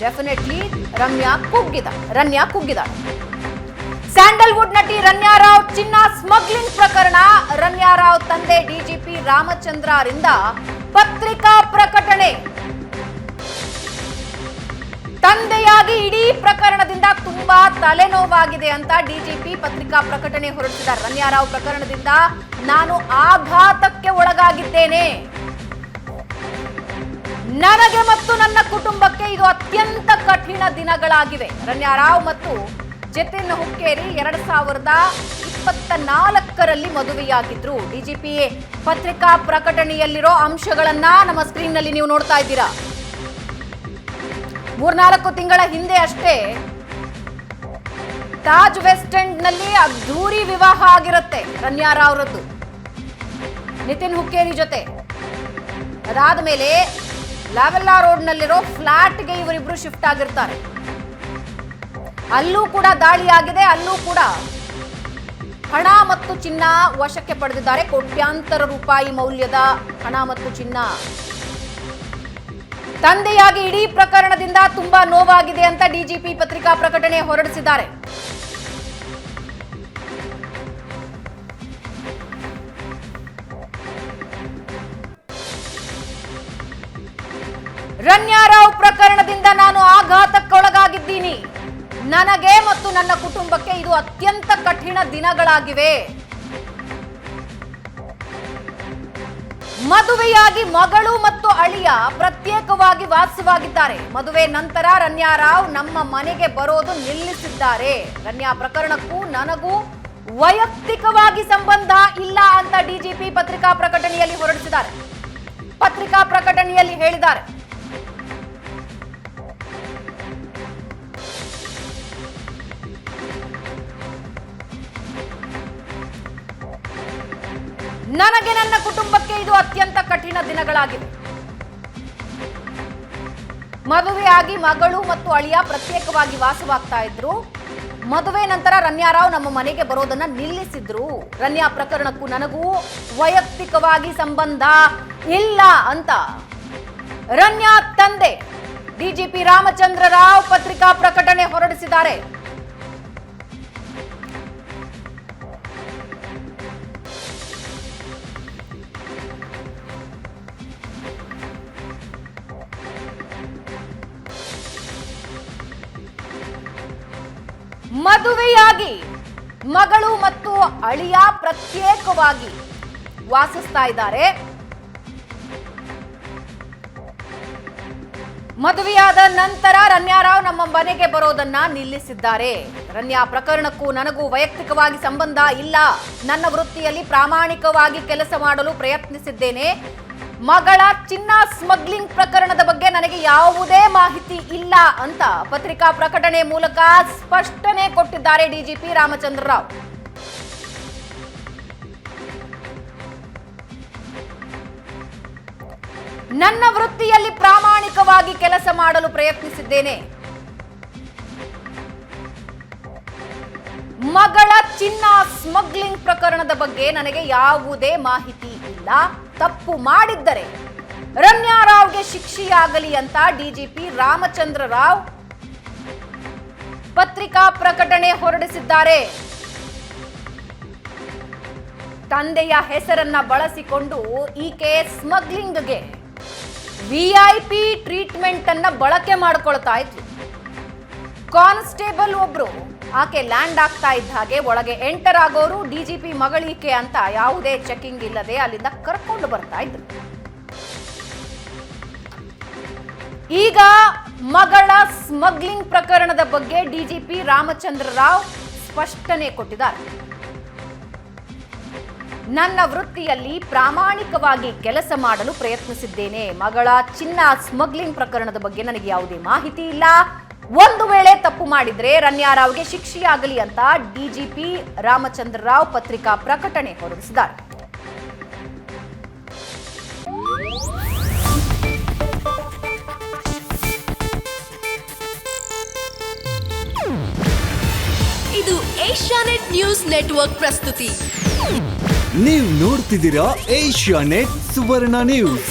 Definitely Ramya ಕುಗ್ಗಿದ ರಮ್ಯಾ ಕುಗ್ಗಿದ ಸ್ಯಾಂಡಲ್ವುಡ್ ನಟಿ ರಮ್ಯಾ ರಾವ್ ಚಿನ್ನ ಸ್ಮಗ್ಲಿಂಗ್ ಪ್ರಕರಣ ರಮ್ಯಾ ರಾವ್ ತಂದೆ ಡಿಜಿಪಿ ರಾಮಚಂದ್ರ ರಾಮಚಂದ್ರರಿಂದ ಪತ್ರಿಕಾ ಪ್ರಕಟಣೆ ತಂದೆಯಾಗಿ ಇಡೀ ಪ್ರಕರಣದಿಂದ ತುಂಬಾ ತಲೆನೋವಾಗಿದೆ ಅಂತ ಡಿಜಿಪಿ ಪತ್ರಿಕಾ ಪ್ರಕಟಣೆ ಹೊರಡಿಸಿದ ರಮ್ಯಾ ರಾವ್ ಪ್ರಕರಣದಿಂದ ನಾನು ಆಘಾತಕ್ಕೆ ಒಳಗಾಗಿದ್ದೇನೆ. ನನಗೆ ಮತ್ತು ನನ್ನ ಕಠಿಣ ದಿನಗಳಾಗಿವೆ. ರಣ್ಯಾರಾವ್ ಮತ್ತು ಜತಿನ್ ಹುಕ್ಕೇರಿ ಎರಡ್ ಸಾವಿರದ ಇಪ್ಪತ್ತ ನಾಲ್ಕರಲ್ಲಿ ಮದುವೆಯಾಗಿದ್ರು. ಡಿಜಿಪಿ ಪತ್ರಿಕಾ ಪ್ರಕಟಣೆಯಲ್ಲಿರೋ ಅಂಶಗಳನ್ನ ನಮ್ಮ ಸ್ಕ್ರೀನ್ನಲ್ಲಿ ನೀವು ನೋಡ್ತಾ ಇದ್ದೀರಾ. ಮೂರ್ನಾಲ್ಕು ತಿಂಗಳ ಹಿಂದೆ ಅಷ್ಟೇ, ತಾಜ್ ವೆಸ್ಟ್ ಎಂಡ್ನಲ್ಲಿ ಅದ್ಧೂರಿ ವಿವಾಹ ಆಗಿರುತ್ತೆ ರನ್ಯಾರಾವ್ರದ್ದು ರಾವ್ರದ್ದು ನಿತಿನ್ ಹುಕ್ಕೇರಿ ಜೊತೆ. ಅದಾದ ಮೇಲೆ ಲಾವೆಲ್ಲಾ ರೋಡ್ ನಲ್ಲಿರೋ ಫ್ಲಾಟ್ಗೆ ಇವರಿಬ್ರು ಶಿಫ್ಟ್ ಆಗಿರ್ತಾರೆ. ಅಲ್ಲೂ ಕೂಡ ದಾಳಿ ಆಗಿದೆ ಅಲ್ಲೂ ಕೂಡ ಹಣ ಮತ್ತು ಚಿನ್ನ ವಶಕ್ಕೆ ಪಡೆದಿದ್ದಾರೆ. ಕೋಟ್ಯಾಂತರ ರೂಪಾಯಿ ಮೌಲ್ಯದ ಹಣ ಮತ್ತು ಚಿನ್ನ. ತಂದೆಯಾಗಿ ಇಡೀ ಪ್ರಕರಣದಿಂದ ತುಂಬಾ ನೋವಾಗಿದೆ ಅಂತ ಡಿಜಿಪಿ ಪತ್ರಿಕಾ ಪ್ರಕಟಣೆ ಹೊರಡಿಸಿದ್ದಾರೆ. ರಮ್ಯಾ ರಾವ್ ಪ್ರಕರಣದಿಂದ ನಾನು ಆಘಾತಕ್ಕೊಳಗಾಗಿದ್ದೀನಿ. ನನಗೆ ಮತ್ತು ನನ್ನ ಕುಟುಂಬಕ್ಕೆ ಇದು ಅತ್ಯಂತ ಕಠಿಣ ದಿನಗಳಾಗಿವೆ. ಮದುವೆಯಾಗಿ ಮಗಳು ಮತ್ತು ಅಳಿಯ ಪ್ರತ್ಯೇಕವಾಗಿ ವಾಸವಾಗಿದ್ದಾರೆ. ಮದುವೆ ನಂತರ ರನ್ಯಾ ರಾವ್ ನಮ್ಮ ಮನೆಗೆ ಬರೋದು ನಿಲ್ಲಿಸಿದ್ದಾರೆ. ರನ್ಯಾ ಪ್ರಕರಣಕ್ಕೂ ನನಗೂ ವೈಯಕ್ತಿಕವಾಗಿ ಸಂಬಂಧ ಇಲ್ಲ ಅಂತ ಡಿಜಿಪಿ ಪತ್ರಿಕಾ ಪ್ರಕಟಣೆಯಲ್ಲಿ ಹೊರಡಿಸಿದ್ದಾರೆ. ಪತ್ರಿಕಾ ಪ್ರಕಟಣೆಯಲ್ಲಿ ಹೇಳಿದ್ದಾರೆ. ನನಗೆ ನನ್ನ ಕುಟುಂಬಕ್ಕೆ ಇದು ಅತ್ಯಂತ ಕಠಿಣ ದಿನಗಳಾಗಿವೆ. ಮದುವೆಯಾಗಿ ಮಗಳು ಮತ್ತು ಅಳಿಯ ಪ್ರತ್ಯೇಕವಾಗಿ ವಾಸವಾಗ್ತಾ ಇದ್ರು. ಮದುವೆ ನಂತರ ರನ್ಯಾರಾವ್ ನಮ್ಮ ಮನೆಗೆ ಬರೋದನ್ನ ನಿಲ್ಲಿಸಿದ್ರು. ರನ್ಯಾ ಪ್ರಕರಣಕ್ಕೂ ನನಗೂ ವೈಯಕ್ತಿಕವಾಗಿ ಸಂಬಂಧ ಇಲ್ಲ ಅಂತ. ರನ್ಯಾ ತಂದೆ ಡಿಜಿಪಿ ರಾಮಚಂದ್ರ ರಾವ್ ಪತ್ರಿಕಾ ಪ್ರಕಟಣೆ ಹೊರಡಿಸಿದ್ದಾರೆ. ಮದುವೆಯಾಗಿ, ಮಗಳು ಮತ್ತು ಅಳಿಯ ಪ್ರತ್ಯೇಕವಾಗಿ ವಾಸಿಸ್ತಾ ಇದ್ದಾರೆ. ಮದುವೆಯಾದ ನಂತರ ರನ್ಯಾರಾವ್ ನಮ್ಮ ಮನೆಗೆ ಬರೋದನ್ನ ನಿಲ್ಲಿಸಿದ್ದಾರೆ. ರನ್ಯಾ, ಪ್ರಕರಣಕ್ಕೂ ನನಗೂ ವೈಯಕ್ತಿಕವಾಗಿ ಸಂಬಂಧ ಇಲ್ಲ. ನನ್ನ ವೃತ್ತಿಯಲ್ಲಿ ಪ್ರಾಮಾಣಿಕವಾಗಿ ಕೆಲಸ ಮಾಡಲು ಪ್ರಯತ್ನಿಸಿದ್ದೇನೆ. ಮಗಳ ಚಿನ್ನ ಸ್ಮಗ್ಲಿಂಗ್ ಪ್ರಕರಣದ ಬಗ್ಗೆ ನನಗೆ ಯಾವುದೇ ಮಾಹಿತಿ ಇಲ್ಲ ಅಂತ ಪತ್ರಿಕಾ ಪ್ರಕಟಣೆ ಮೂಲಕ ಸ್ಪಷ್ಟನೆ ಕೊಟ್ಟಿದ್ದಾರೆ ಡಿಜಿಪಿ ರಾಮಚಂದ್ರ ರಾವ್. ನನ್ನ ವೃತ್ತಿಯಲ್ಲಿ ಪ್ರಾಮಾಣಿಕವಾಗಿ ಕೆಲಸ ಮಾಡಲು ಪ್ರಯತ್ನಿಸಿದ್ದೇನೆ. ಮಗಳ ಚಿನ್ನ ಸ್ಮಗ್ಲಿಂಗ್ ಪ್ರಕರಣದ ಬಗ್ಗೆ ನನಗೆ ಯಾವುದೇ ಮಾಹಿತಿ ಇಲ್ಲ. ತಪ್ಪು ಮಾಡಿದ್ದರೆ ರಾವ್ಗೆ ಶಿಕ್ಷೆಯಾಗಲಿ ಅಂತ ಡಿಜಿಪಿ ರಾಮಚಂದ್ರ ರಾವ್ ಪತ್ರಿಕಾ ಪ್ರಕಟಣೆ ಹೊರಡಿಸಿದ್ದಾರೆ. ತಂದೆಯ ಹೆಸರನ್ನ ಬಳಸಿಕೊಂಡು ಈಕೆ ಸ್ಮಗ್ಲಿಂಗ್ಗೆ ವಿಐಪಿ ಟ್ರೀಟ್ಮೆಂಟ್ ಅನ್ನ ಬಳಕೆ ಮಾಡ್ಕೊಳ್ತಾ ಇದ್ರು ಕಾನ್ಸ್ಟೇಬಲ್ ಒಬ್ರು ಆಕೆ ಲ್ಯಾಂಡ್ ಆಗ್ತಾ ಇದ್ದ ಹಾಗೆ ಒಳಗೆ ಎಂಟರ್ ಆಗೋರು ಡಿಜಿಪಿ ಮಗಳೀಕೆ ಅಂತ ಯಾವುದೇ ಚೆಕಿಂಗ್ ಇಲ್ಲದೆ ಅಲ್ಲಿಂದ ಕರ್ಕೊಂಡು ಬರ್ತಾ ಇದ್ರು. ಈಗ ಮಗಳ ಸ್ಮಗ್ಲಿಂಗ್ ಪ್ರಕರಣದ ಬಗ್ಗೆ ಡಿಜಿಪಿ ರಾಮಚಂದ್ರ ರಾವ್ ಸ್ಪಷ್ಟನೆ ಕೊಟ್ಟಿದ್ದಾರೆ. ನನ್ನ ವೃತ್ತಿಯಲ್ಲಿ ಪ್ರಾಮಾಣಿಕವಾಗಿ ಕೆಲಸ ಮಾಡಲು ಪ್ರಯತ್ನಿಸಿದ್ದೇನೆ. ಮಗಳ ಚಿನ್ನ ಸ್ಮಗ್ಲಿಂಗ್ ಪ್ರಕರಣದ ಬಗ್ಗೆ ನನಗೆ ಯಾವುದೇ ಮಾಹಿತಿ ಇಲ್ಲ. ಒಂದು ವೇಳೆ ತಪ್ಪು ಮಾಡಿದ್ರೆ ರನ್ಯಾರಾವ್ಗೆ ಶಿಕ್ಷೆಯಾಗಲಿ ಅಂತ ಡಿಜಿಪಿ ರಾಮಚಂದ್ರ ರಾವ್ ಪತ್ರಿಕಾ ಪ್ರಕಟಣೆ ಹೊರಡಿಸಿದ್ದಾರೆ. ಇದು ಏಷ್ಯಾನೆಟ್ ನ್ಯೂಸ್ ನೆಟ್ವರ್ಕ್ ಪ್ರಸ್ತುತಿ. ನೀವು ನೋಡ್ತಿದ್ದೀರಾ ಏಷ್ಯಾ ನೆಟ್ ಸುವರ್ಣ ನ್ಯೂಸ್.